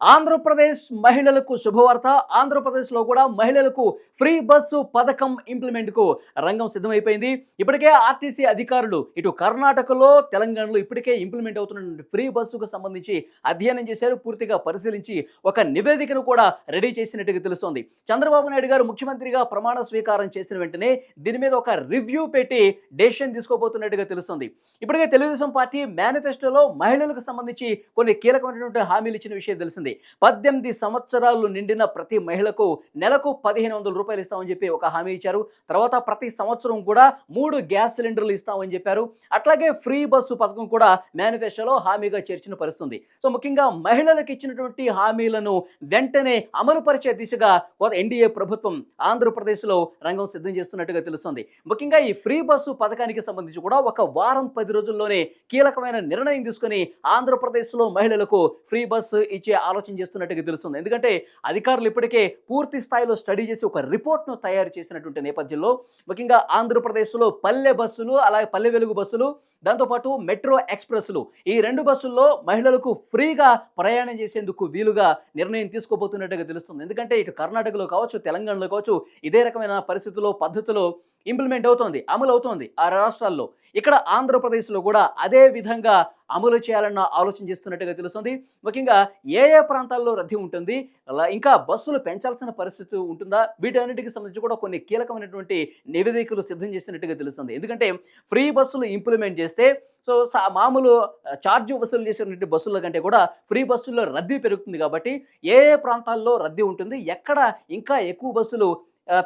ఆంధ్రప్రదేశ్ మహిళలకు శుభవార్త. ఆంధ్రప్రదేశ్లో కూడా మహిళలకు ఫ్రీ బస్సు పథకం ఇంప్లిమెంట్కు రంగం సిద్ధమైపోయింది. ఇప్పటికే ఆర్టీసీ అధికారులు ఇటు కర్ణాటకలో తెలంగాణలో ఇప్పటికే ఇంప్లిమెంట్ అవుతున్న ఫ్రీ బస్సుకు సంబంధించి అధ్యయనం చేశారు. పూర్తిగా పరిశీలించి ఒక నివేదికను కూడా రెడీ చేసినట్టుగా తెలుస్తోంది. చంద్రబాబు నాయుడు గారు ముఖ్యమంత్రిగా ప్రమాణ స్వీకారం చేసిన వెంటనే దీని మీద ఒక రివ్యూ పెట్టి డెసిషన్ తీసుకోబోతున్నట్టుగా తెలుస్తుంది. ఇప్పటికే తెలుగుదేశం పార్టీ మేనిఫెస్టోలో మహిళలకు సంబంధించి కొన్ని కీలకమైనటువంటి హామీలు ఇచ్చిన విషయం తెలిసింది. పద్దెనిమిది సంవత్సరాలు నిండిన ప్రతి మహిళకు నెలకు పదిహేను వందల రూపాయలు ఇస్తామని చెప్పి ఒక హామీ ఇచ్చారు. తర్వాత ప్రతి సంవత్సరం కూడా మూడు గ్యాస్ సిలిండర్లు ఇస్తామని చెప్పారు. అట్లాగే ఫ్రీ బస్సు పథకం కూడా మేనిఫెస్టోలో హామీగా చేర్చిన పరిస్థితుంది. సో ముఖ్యంగా మహిళలకు ఇచ్చినటువంటి హామీలను వెంటనే అమలు పరిచే దిశగా ఎన్డీఏ ప్రభుత్వం ఆంధ్రప్రదేశ్లో రంగం సిద్ధం చేస్తున్నట్టుగా తెలుస్తుంది. ముఖ్యంగా ఈ ఫ్రీ బస్సు పథకానికి సంబంధించి కూడా ఒక వారం పది రోజుల్లోనే కీలకమైన నిర్ణయం తీసుకుని ఆంధ్రప్రదేశ్లో మహిళలకు ఫ్రీ బస్సు ఇచ్చే ఆలోచన చేస్తున్నట్టుగా తెలుస్తుంది. ఎందుకంటే అధికారులు ఇప్పటికే పూర్తి స్థాయిలో స్టడీ చేసి ఒక రిపోర్ట్ను తయారు చేసినటువంటి నేపథ్యంలో ముఖ్యంగా ఆంధ్రప్రదేశ్లో పల్లె బస్సులు అలాగే పల్లె వెలుగు బస్సులు దాంతోపాటు మెట్రో ఎక్స్ప్రెస్లు. ఈ రెండు బస్సుల్లో మహిళలకు ఫ్రీగా ప్రయాణం చేసేందుకు వీలుగా నిర్ణయం తీసుకోబోతున్నట్టుగా తెలుస్తుంది. ఎందుకంటే ఇటు కర్ణాటకలో కావచ్చు తెలంగాణలో కావచ్చు ఇదే రకమైన పరిస్థితుల్లో పద్ధతిలో ఇంప్లిమెంట్ అవుతోంది అమలు అవుతోంది ఆ రాష్ట్రాల్లో. ఇక్కడ ఆంధ్రప్రదేశ్లో కూడా అదే విధంగా అమలు చేయాలన్న ఆలోచన చేస్తున్నట్టుగా తెలుస్తుంది. ముఖ్యంగా ఏ ఏ ప్రాంతాల్లో రద్దీ ఉంటుంది అలా ఇంకా బస్సులు పెంచాల్సిన పరిస్థితి ఉంటుందా? వీటన్నిటికి సంబంధించి కూడా కొన్ని కీలకమైనటువంటి నివేదికలు సిద్ధం చేసినట్టుగా తెలుస్తుంది. ఎందుకంటే ఫ్రీ బస్సులు ఇంప్లిమెంట్ చేస్తే సో మామూలు ఛార్జ్ వసూలు చేసినటువంటి బస్సుల కంటే కూడా ఫ్రీ బస్సుల్లో రద్దీ పెరుగుతుంది కాబట్టి ఏ ఏ ప్రాంతాల్లో రద్దీ ఉంటుంది ఎక్కడ ఇంకా ఎక్కువ బస్సులు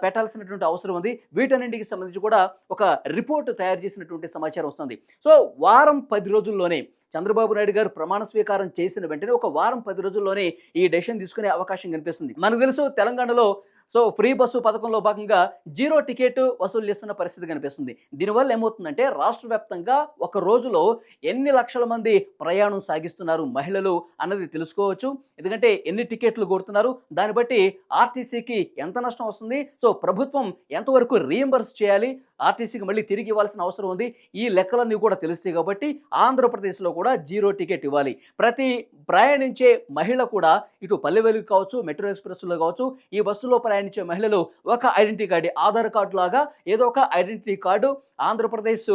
పెట్టాల్సినటువంటి అవసరం ఉంది. వీటన్నింటికి సంబంధించి కూడా ఒక రిపోర్ట్ తయారు చేసినటువంటి సమాచారం వస్తుంది. సో వారం పది రోజుల్లోనే చంద్రబాబు నాయుడు గారు ప్రమాణ స్వీకారం చేసిన వెంటనే ఒక వారం పది రోజుల్లోనే ఈ డెసిషన్ తీసుకునే అవకాశం కనిపిస్తుంది. మనకు తెలుసు తెలంగాణలో సో ఫ్రీ బస్సు పథకంలో భాగంగా జీరో టికెట్ వసూలు చేస్తున్న పరిస్థితి కనిపిస్తుంది. దీనివల్ల ఏమవుతుందంటే రాష్ట్ర వ్యాప్తంగా ఒక రోజులో ఎన్ని లక్షల మంది ప్రయాణం సాగిస్తున్నారు మహిళలు అన్నది తెలుసుకోవచ్చు. ఎందుకంటే ఎన్ని టికెట్లు కొడుతున్నారు దాన్ని బట్టి ఆర్టీసీకి ఎంత నష్టం వస్తుంది సో ప్రభుత్వం ఎంతవరకు రీఎంబర్స్ చేయాలి ఆర్టీసీకి మళ్ళీ తిరిగి ఇవ్వాల్సిన అవసరం ఉంది. ఈ లెక్కలన్నీ కూడా తెలుస్తాయి కాబట్టి ఆంధ్రప్రదేశ్లో కూడా జీరో టికెట్ ఇవ్వాలి. ప్రతి ప్రయాణించే మహిళ కూడా ఇటు పల్లెవెలుగు కావచ్చు మెట్రో ఎక్స్ప్రెస్లో కావచ్చు ఈ బస్సులో ప్రయాణించే మహిళలు ఒక ఐడెంటిటీ కార్డు ఆధార్ కార్డు లాగా ఏదో ఒక ఐడెంటిటీ కార్డు ఆంధ్రప్రదేశ్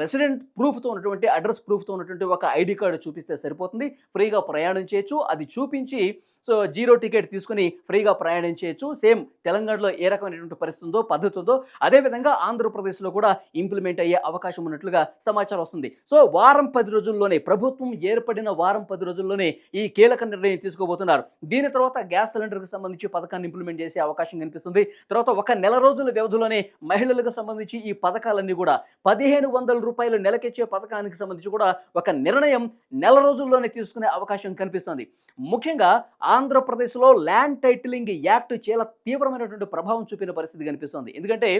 రెసిడెంట్ ప్రూఫ్తో ఉన్నటువంటి అడ్రస్ ప్రూఫ్తో ఉన్నటువంటి ఒక ఐడి కార్డు చూపిస్తే సరిపోతుంది. ఫ్రీగా ప్రయాణం చేయొచ్చు. అది చూపించి సో జీరో టికెట్ తీసుకుని ఫ్రీగా ప్రయాణం చేయొచ్చు. సేమ్ తెలంగాణలో ఏ రకమైనటువంటి పరిస్థితి ఉందో పద్ధతి ఉందో అదేవిధంగా ఆంధ్రప్రదేశ్లో కూడా ఇంప్లిమెంట్ అయ్యే అవకాశం ఉన్నట్లుగా సమాచారం వస్తుంది. సో వారం పది రోజుల్లోనే ప్రభుత్వం ఏర్పడిన వారం పది రోజుల్లోనే ఈ కీలక నిర్ణయం తీసుకోబోతున్నారు. దీని తర్వాత గ్యాస్ సిలిండర్కి సంబంధించి పథకాన్ని ఇంప్లిమెంట్ చేసే అవకాశం కనిపిస్తుంది. తర్వాత ఒక నెల రోజుల వ్యవధిలోనే మహిళలకు సంబంధించి ఈ పథకాలన్నీ కూడా పదిహేను వందల రూపాయలు నెలకిచ్చే పథకానికి సంబంధించి కూడా ఒక నిర్ణయం నెల రోజుల్లోనే తీసుకునే అవకాశం కనిపిస్తుంది. ముఖ్యంగా ఆంధ్రప్రదేశ్లో ల్యాండ్ టైటిలింగ్ యాక్ట్ చాలా తీవ్రమైనటువంటి ప్రభావం చూపిన పరిస్థితి కనిపిస్తుంది. ఎందుకంటే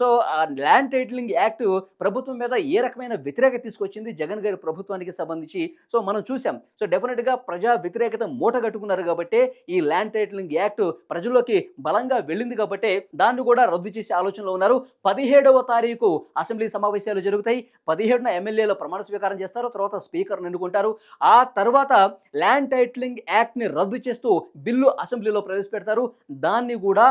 సో ఆ ల్యాండ్ టైటిలింగ్ యాక్ట్ ప్రభుత్వం మీద ఏ రకమైన వ్యతిరేకత తీసుకొచ్చింది? జగన్ గారి ప్రభుత్వానికి సంబంధించి. సో మనం చూసాం సో డెఫినెట్గా ప్రజా వ్యతిరేకత మూట కట్టుకున్నారు కాబట్టి ఈ ల్యాండ్ టైటిలింగ్ యాక్ట్ ప్రజల్లోకి బలంగా వెళ్ళింది కాబట్టి దాన్ని కూడా రద్దు చేసే ఆలోచనలో ఉన్నారు. పదిహేడవ తారీఖు అసెంబ్లీ సమావేశాలు జరుగుతాయి. పదిహేడున ఎమ్మెల్యేలో ప్రమాణ స్వీకారం చేస్తారు తర్వాత స్పీకర్ను ఎన్నుకుంటారు ఆ తర్వాత ల్యాండ్ టైటిలింగ్ యాక్ట్ని రద్దు చేస్తూ బిల్లు అసెంబ్లీలో ప్రవేశపెడతారు. దాన్ని కూడా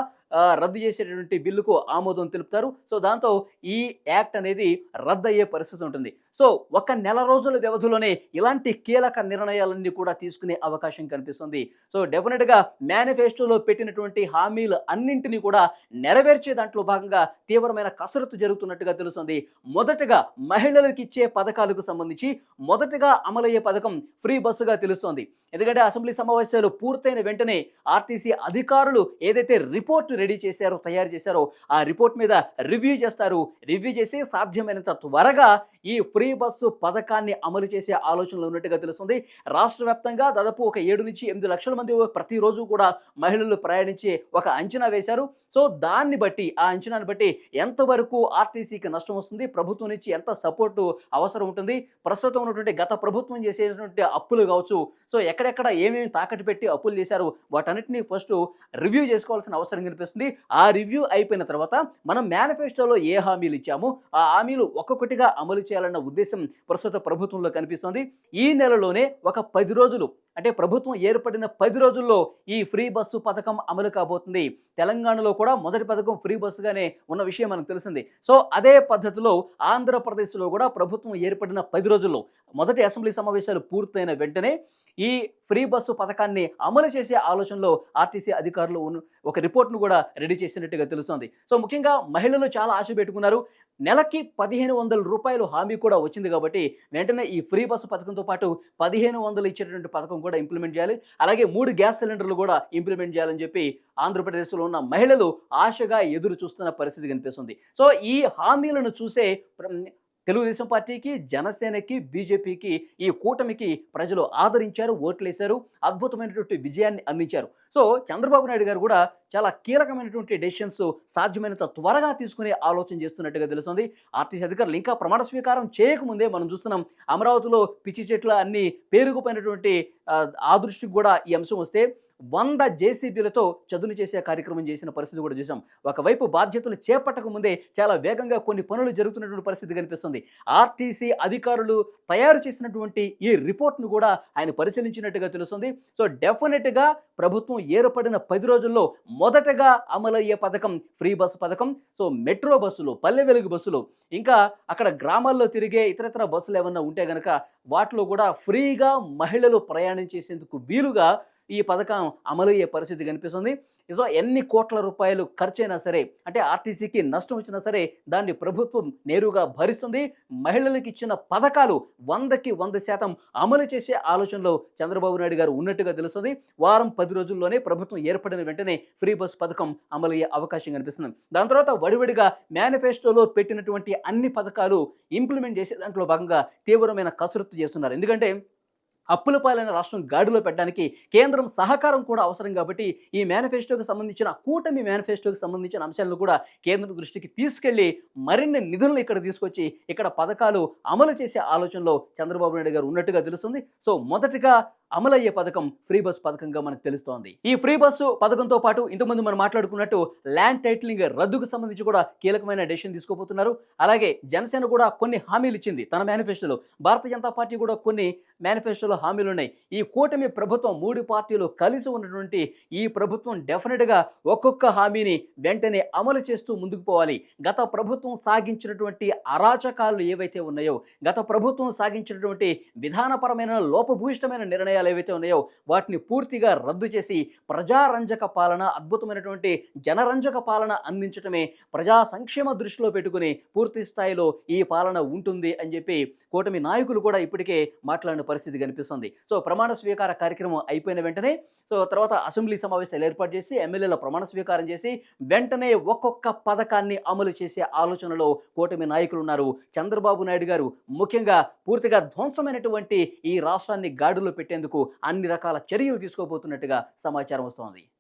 రద్దు చేసేటటువంటి బిల్లుకు ఆమోదం తెలుపుతారు. సో దాంతో ఈ యాక్ట్ అనేది రద్దు అయ్యే పరిస్థితి ఉంటుంది. సో ఒక నెల రోజుల వ్యవధిలోనే ఇలాంటి కీలక నిర్ణయాలన్నీ కూడా తీసుకునే అవకాశం కనిపిస్తుంది. సో డెఫినెట్గా మేనిఫెస్టోలో పెట్టినటువంటి హామీలు అన్నింటినీ కూడా నెరవేర్చే దాంట్లో భాగంగా తీవ్రమైన కసరత్తు జరుగుతున్నట్టుగా తెలుస్తుంది. మొదటగా మహిళలకు ఇచ్చే పథకాలకు సంబంధించి మొదటగా అమలయ్యే పథకం ఫ్రీ బస్సుగా తెలుస్తోంది. ఎందుకంటే అసెంబ్లీ సమావేశాలు పూర్తయిన వెంటనే ఆర్టీసీ అధికారులు ఏదైతే రిపోర్ట్ రెడీ చేశారో తయారు చేశారో ఆ రిపోర్ట్ మీద రివ్యూ చేస్తారు. రివ్యూ చేసి సాధ్యమైనంత త్వరగా ఈ ఫ్రీ బస్సు పథకాన్ని అమలు చేసే ఆలోచనలు ఉన్నట్టుగా తెలుస్తుంది. రాష్ట్ర వ్యాప్తంగా దాదాపు ఒక ఏడు నుంచి ఎనిమిది లక్షల మంది ప్రతిరోజు కూడా మహిళలు ప్రయాణించే ఒక అంచనా వేశారు. సో దాన్ని బట్టి ఆ అంచనాన్ని బట్టి ఎంతవరకు ఆర్టీసీకి నష్టం వస్తుంది ప్రభుత్వం నుంచి ఎంత సపోర్టు అవసరం ఉంటుంది ప్రస్తుతం ఉన్నటువంటి గత ప్రభుత్వం చేసేటువంటి అప్పులు కావచ్చు సో ఎక్కడెక్కడ ఏమేమి తాకట్టు పెట్టి అప్పులు చేశారు వాటన్నిటిని ఫస్ట్ రివ్యూ చేసుకోవాల్సిన అవసరం కనిపిస్తుంది. చేస్తుంది ఆ రివ్యూ అయిపోయిన తర్వాత మనం మేనిఫెస్టోలో ఏ హామీలు ఇచ్చామో ఆ హామీలు ఒక్కొక్కటిగా అమలు చేయాలన్న ఉద్దేశం ప్రస్తుత ప్రభుత్వంలో కనిపిస్తోంది. ఈ నెలలోనే ఒక పది రోజులు అంటే ప్రభుత్వం ఏర్పడిన పది రోజుల్లో ఈ ఫ్రీ బస్సు పథకం అమలు కాబోతుంది. తెలంగాణలో కూడా మొదటి పథకం ఫ్రీ బస్సుగానే ఉన్న విషయం మనకు తెలిసింది. సో అదే పద్ధతిలో ఆంధ్రప్రదేశ్లో కూడా ప్రభుత్వం ఏర్పడిన పది రోజుల్లో మొదటి అసెంబ్లీ సమావేశాలు పూర్తయిన వెంటనే ఈ ఫ్రీ బస్సు పథకాన్ని అమలు చేసే ఆలోచనలో ఆర్టీసీ అధికారులు ఒక రిపోర్ట్ను కూడా రెడీ చేసినట్టుగా తెలుస్తోంది. సో ముఖ్యంగా మహిళలు చాలా ఆశ పెట్టుకున్నారు. నెలకి పదిహేను వందల రూపాయలు హామీ కూడా వచ్చింది కాబట్టి వెంటనే ఈ ఫ్రీ బస్సు పథకంతో పాటు పదిహేను వందలు ఇచ్చేటటువంటి పథకం కూడా ఇంప్లిమెంట్ చేయాలి. అలాగే మూడు గ్యాస్ సిలిండర్లు కూడా ఇంప్లిమెంట్ చేయాలని చెప్పి ఆంధ్రప్రదేశ్లో ఉన్న మహిళలు ఆశగా ఎదురు చూస్తున్న పరిస్థితి కనిపిస్తుంది. సో ఈ హామీలను చూసే తెలుగుదేశం పార్టీకి జనసేనకి బీజేపీకి ఈ కూటమికి ప్రజలు ఆదరించారు ఓట్లేశారు అద్భుతమైనటువంటి విజయాన్ని అందించారు. సో చంద్రబాబు నాయుడు గారు కూడా చాలా కీలకమైనటువంటి డెసిషన్స్ సాధ్యమైనంత త్వరగా తీసుకునే ఆలోచన చేస్తున్నట్టుగా తెలుస్తుంది. ఆర్టీసీ అధికారులు ఇంకా ప్రమాణ స్వీకారం చేయకముందే మనం చూస్తున్నాం అమరావతిలో పిచ్చి చెట్ల అన్ని పేరుకుపోయినటువంటి ఆ, దృష్టికి కూడా ఈ అంశం వస్తే వంద జేసీబీలతో చదును చేసే కార్యక్రమం చేసిన పరిస్థితి కూడా చూసాం. ఒకవైపు బాధ్యతలు చేపట్టక ముందే చాలా వేగంగా కొన్ని పనులు జరుగుతున్నటువంటి పరిస్థితి కనిపిస్తుంది. ఆర్టీసీ అధికారులు తయారు చేసినటువంటి ఈ రిపోర్ట్ను కూడా ఆయన పరిశీలించినట్టుగా తెలుస్తుంది. సో డెఫినెట్గా ప్రభుత్వం ఏర్పడిన పది రోజుల్లో మొదటగా అమలయ్యే పథకం ఫ్రీ బస్సు పథకం సో మెట్రో బస్సులు పల్లె వెలుగు బస్సులు ఇంకా అక్కడ గ్రామాల్లో తిరిగే ఇతరతర బస్సులు ఏమన్నా ఉంటే గనక వాటిలో కూడా ఫ్రీగా మహిళలు ప్రయాణం చేసేందుకు వీలుగా ఈ పథకం అమలయ్యే పరిస్థితి కనిపిస్తుంది. సో ఎన్ని కోట్ల రూపాయలు ఖర్చైనా సరే అంటే ఆర్టీసీకి నష్టం వచ్చినా సరే దాన్ని ప్రభుత్వం నేరుగా భరిస్తుంది. మహిళలకు ఇచ్చిన పథకాలు వందకి వంద శాతం అమలు చేసే ఆలోచనలో చంద్రబాబు నాయుడు గారు ఉన్నట్టుగా తెలుస్తుంది. వారం పది రోజుల్లోనే ప్రభుత్వం ఏర్పడిన వెంటనే ఫ్రీ బస్ పథకం అమలయ్యే అవకాశం కనిపిస్తుంది. దాని తర్వాత వడివడిగా మేనిఫెస్టోలో పెట్టినటువంటి అన్ని పథకాలు ఇంప్లిమెంట్ చేసే దాంట్లో భాగంగా తీవ్రమైన కసరత్తు చేస్తున్నారు. ఎందుకంటే అప్పుల పాలైన రాష్ట్రం గాడిలో పెట్టడానికి కేంద్రం సహకారం కూడా అవసరం కాబట్టి ఈ మేనిఫెస్టోకి సంబంధించిన కూటమి మేనిఫెస్టోకి సంబంధించిన అంశాలను కూడా కేంద్రం దృష్టికి తీసుకెళ్ళి మరిన్ని నిధులను ఇక్కడ తీసుకొచ్చి ఇక్కడ పథకాలు అమలు చేసే ఆలోచనలో చంద్రబాబు నాయుడు గారు ఉన్నట్టుగా తెలుస్తుంది. సో మొదటిగా అమలయ్యే పథకం ఫ్రీ బస్ పథకంగా మనకు తెలుస్తోంది. ఈ ఫ్రీ బస్సు పథకంతో పాటు ఇంతకుముందు మనం మాట్లాడుకున్నట్టు ల్యాండ్ టైటిలింగ్ రద్దుకు సంబంధించి కూడా కీలకమైన డెసిషన్ తీసుకోబోతున్నారు. అలాగే జనసేన కూడా కొన్ని హామీలు ఇచ్చింది తన మేనిఫెస్టోలో. భారతీయ జనతా పార్టీ కూడా కొన్ని మేనిఫెస్టోలో హామీలు ఉన్నాయి. ఈ కూటమి ప్రభుత్వం మూడు పార్టీలు కలిసి ఉన్నటువంటి ఈ ప్రభుత్వం డెఫినెట్గా ఒక్కొక్క హామీని వెంటనే అమలు చేస్తూ ముందుకు పోవాలి. గత ప్రభుత్వం సాగించినటువంటి అరాచకాలు ఏవైతే ఉన్నాయో గత ప్రభుత్వం సాగించినటువంటి విధానపరమైన లోపభూయిష్టమైన నిర్ణయాలు ఏవైతే ఉన్నాయో వాటిని పూర్తిగా రద్దు చేసి ప్రజారంజక పాలన అద్భుతమైనటువంటి జనరంజక పాలన అందించడమే ప్రజా సంక్షేమ దృష్టిలో పెట్టుకుని పూర్తి స్థాయిలో ఈ పాలన ఉంటుంది అని చెప్పి కూటమి నాయకులు కూడా ఇప్పటికే మాట్లాడిన పరిస్థితి కనిపిస్తుంది. సో ప్రమాణ స్వీకార కార్యక్రమం అయిపోయిన వెంటనే సో తర్వాత అసెంబ్లీ సమావేశాలు ఏర్పాటు చేసి ఎమ్మెల్యేల ప్రమాణ స్వీకారం చేసి వెంటనే ఒక్కొక్క పథకాన్ని అమలు చేసే ఆలోచనలో కూటమి నాయకులు ఉన్నారు. చంద్రబాబు నాయుడు గారు ముఖ్యంగా పూర్తిగా ధ్వంసమైనటువంటి ఈ రాష్ట్రాన్ని గాడిలో పెట్టేందుకు అన్ని రకాల చర్యలు తీసుకోబోతున్నట్టుగా సమాచారం వస్తోంది.